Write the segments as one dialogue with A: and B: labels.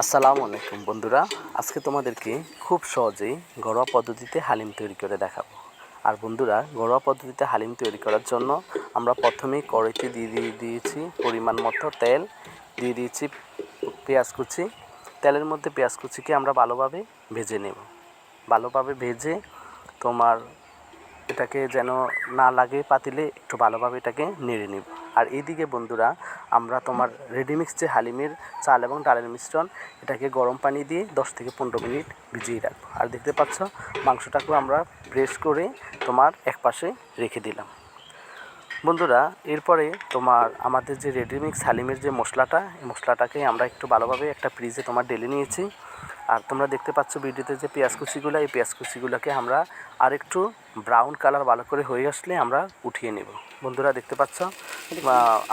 A: আসসালামু আলাইকুম বন্ধুরা। আজকে তোমাদেরকে খুব সহজেই ঘরোয়া পদ্ধতিতে হালিম তৈরি করে দেখাবো। আর বন্ধুরা, ঘরোয়া পদ্ধতিতে হালিম তৈরি করার জন্য আমরা প্রথমেই কড়াইতে দিয়ে দিয়ে দিয়েছি পরিমাণ মতো তেল, দিয়ে দিয়েছি পেঁয়াজ কুচি। তেলের মধ্যে পেঁয়াজ কুচিকে আমরা ভালোভাবে ভেজে নেব। ভালোভাবে ভেজে তোমার এটাকে যেন না লাগে পাতিলে, একটু ভালোভাবে এটাকে নেড়ে নিব। আর এইদিকে বন্ধুরা, আমরা তোমার রেডিমিক্স যে হালিমের চাল এবং ডালের মিশ্রণ, এটাকে গরম পানি দিয়ে দশ থেকে পনেরো মিনিট ভিজিয়ে রাখব। আর দেখতে পাচ্ছ, মাংসটাকেও আমরা প্রেস করে তোমার এক পাশে রেখে দিলাম। বন্ধুরা, এরপরে তোমার আমাদের যে রেডিমিক্স হালিমের যে মশলাটা, এই মশলাটাকে আমরা একটু ভালোভাবে একটা ফ্রিজে তোমার ডেলে নিয়েছি। আর তোমরা দেখতে পাচ্ছ, ভিডিওতে যে পেঁয়াজ কুচিগুলো, এই পেঁয়াজ কুচিগুলোকে আমরা আর একটু ব্রাউন কালার ভালো করে হয়ে আসলে আমরা উঠিয়ে নেব। বন্ধুরা দেখতে পাচ্ছ?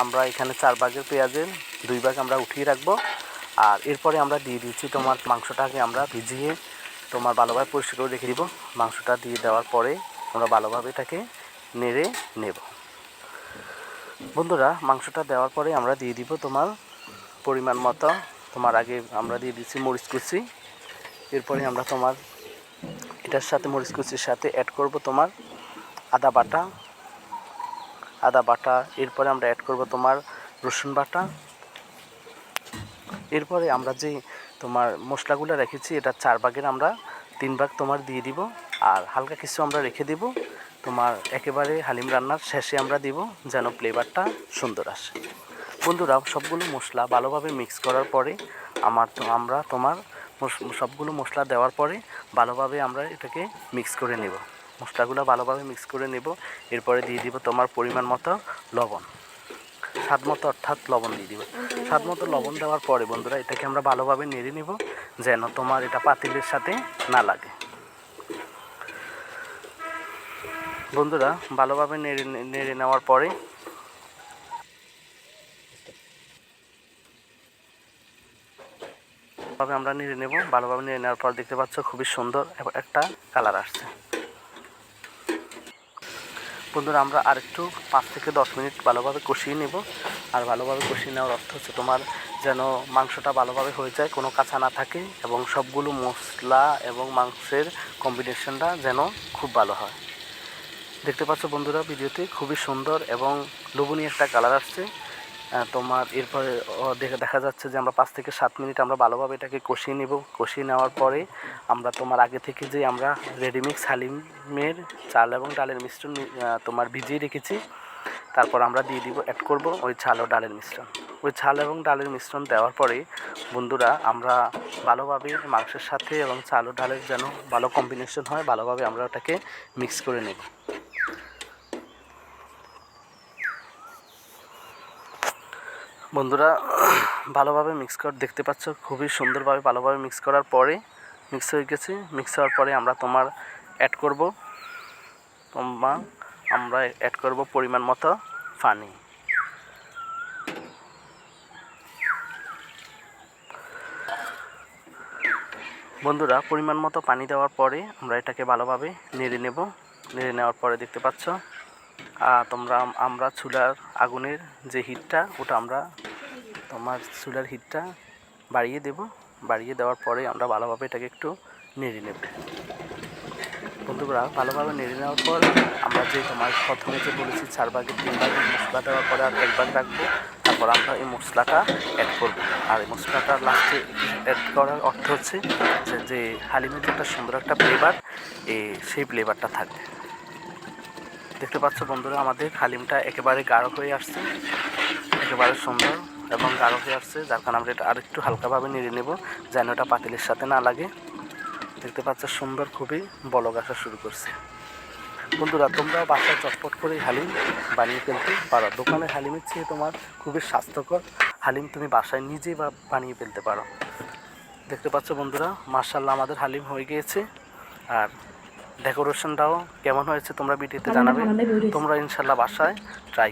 A: আমরা এখানে চার ভাগের পেঁয়াজের দুই ভাগ আমরা উঠিয়ে রাখব। আর এরপরে আমরা দিয়ে দিচ্ছি তোমার মাংসটাকে আমরা ভিজিয়ে তোমার ভালোভাবে পরিষ্কার করে রেখে দিব। মাংসটা দিয়ে দেওয়ার পরে আমরা ভালোভাবে এটাকে নেড়ে নেব। বন্ধুরা, মাংসটা দেওয়ার পরে আমরা দিয়ে দিব তোমার পরিমাণ মতো। তোমার আগে আমরা দিয়ে দিচ্ছি মরিচ কুচি। এরপরে আমরা তোমার এটার সাথে মরিচ কুচির সাথে অ্যাড করব তোমার আদা বাটা। আদা বাটা, এরপরে আমরা অ্যাড করব তোমার রসুন বাটা। এরপরে আমরা যে তোমার মশলাগুলো রেখেছি, এটা চার ভাগের আমরা তিন ভাগ তোমার দিয়ে দিব। আর হালকা কিছু আমরা রেখে দিব, তোমার একেবারে হালিম রান্নার শেষে আমরা দিব যেন ফ্লেভারটা সুন্দর আসে। বন্ধুরা, সবগুলো মশলা ভালোভাবে মিক্স করার পরে আমার আমরা তোমার সবগুলো মশলা দেওয়ার পরে ভালোভাবে আমরা এটাকে মিক্স করে নেব। মশলাগুলো ভালোভাবে মিক্স করে নেব। এরপরে দিয়ে দিব তোমার পরিমাণ মতো লবণ। স্বাদ মতো অর্থাৎ লবণ দিয়ে দিব। স্বাদ মতো লবণ দেওয়ার পরে বন্ধুরা, এটাকে আমরা ভালোভাবে নেড়ে নেব যেন তোমার এটা পাতিলের সাথে না লাগে। বন্ধুরা, ভালোভাবে নেড়ে নেড়ে নেওয়ার পরে ভাবে আমরা নিয়ে নেব, ভালোভাবে নিয়ে নেওয়ার পর দেখতে পাচ্ছ খুবই সুন্দর একটা কালার আসছে। বন্ধুরা, আমরা আরেকটু পাঁচ থেকে দশ মিনিট ভালোভাবে কষিয়ে নেব। আর ভালোভাবে কষিয়ে নেওয়ার অর্থ হচ্ছে তোমার যেন মাংসটা ভালোভাবে হয়ে যায়, কোনো কাঁচা না থাকে এবং সবগুলো মশলা এবং মাংসের কম্বিনেশনটা যেন খুব ভালো হয়। দেখতে পাচ্ছ বন্ধুরা ভিডিওতে খুবই সুন্দর এবং লোভনীয় একটা কালার আসছে। তোমার এরপরে দেখে, দেখা যাচ্ছে যে আমরা পাঁচ থেকে সাত মিনিট আমরা ভালোভাবে এটাকে কষিয়ে নেব। কষিয়ে নেওয়ার পরে আমরা তোমার আগে থেকে যে আমরা রেডিমিক্স হালিমের চাল এবং ডালের মিশ্রণ তোমার ভিজিয়ে রেখেছি, তারপর আমরা দিয়ে দিব অ্যাড করব ওই ছাল ও ডালের মিশ্রণ। ওই ছাল এবং ডালের মিশ্রণ দেওয়ার পরে বন্ধুরা, আমরা ভালোভাবে মাংসের সাথে এবং চাল ও ডালের যেন ভালো কম্বিনেশন হয়, ভালোভাবে আমরা ওটাকে মিক্স করে নেব। বন্ধুরা, ভালোভাবে মিক্স কর, দেখতে পাচ্ছ, খুবই সুন্দরভাবে, ভালোভাবে মিক্স করার পরে মিক্স হয়ে গেছে। মিক্স হওয়ার পরে আমরা তোমার অ্যাড করব। তোমার আমরা অ্যাড করব পরিমাণ মতো পানি বন্ধুরা, পরিমাণ মতো পানি দেওয়ার পরে আমরা এটাকে ভালোভাবে নেড়ে নেব। নেড়ে নেওয়ার পরে দেখতে পাচ্ছ তোমরা আমরা চুলার আগুনের যে হিটটা, ওটা আমরা তোমার চুলার হিটটা বাড়িয়ে দেব। বাড়িয়ে দেওয়ার পরে আমরা ভালোভাবে এটাকে একটু নেড়ে নেব। বন্ধুরা, ভালোভাবে নেড়ে নেওয়ার পর আমরা যে তোমার প্রথমে যে বলেছি, চার ভাগে তিন ভাগের মশলা দেওয়ার পরে আর এক ভাগ রাখব। তারপর আমরা এই মশলাটা অ্যাড করব। আর এই মশলাটা লাস্টে অ্যাড করার অর্থ হচ্ছে যে হালিমের একটা সুন্দর একটা ফ্লেভার এই সেই ফ্লেভারটা থাকবে। দেখতে পাচ্ছ বন্ধুরা, আমাদের হালিমটা একেবারে গাঢ় হয়ে আসছে, একেবারে সুন্দর এবং গাঢ় হয়ে আসছে, যার কারণে আমরা এটা আরেকটু হালকাভাবে নেড়ে নেব, যেন ওটা পাতিলের সাথে না লাগে। দেখতে পাচ্ছ সুন্দর খুবই বলক আসা শুরু করছে। বন্ধুরা তোমরা বাসায় চটপট করে হালিম বানিয়ে ফেলতে পারো। দোকানের হালিমের চেয়ে তোমার খুবই স্বাস্থ্যকর হালিম তুমি বাসায় নিজেই বা বানিয়ে ফেলতে পারো। দেখতে পাচ্ছ বন্ধুরা মার্শাল্লাহ আমাদের হালিম হয়ে গিয়েছে। আর ডেকোরেশনটাও কেমন হয়েছে তোমরা ভিডিওতে জানাবে। তোমরা ইনশাল্লাহ বাসায় ট্রাই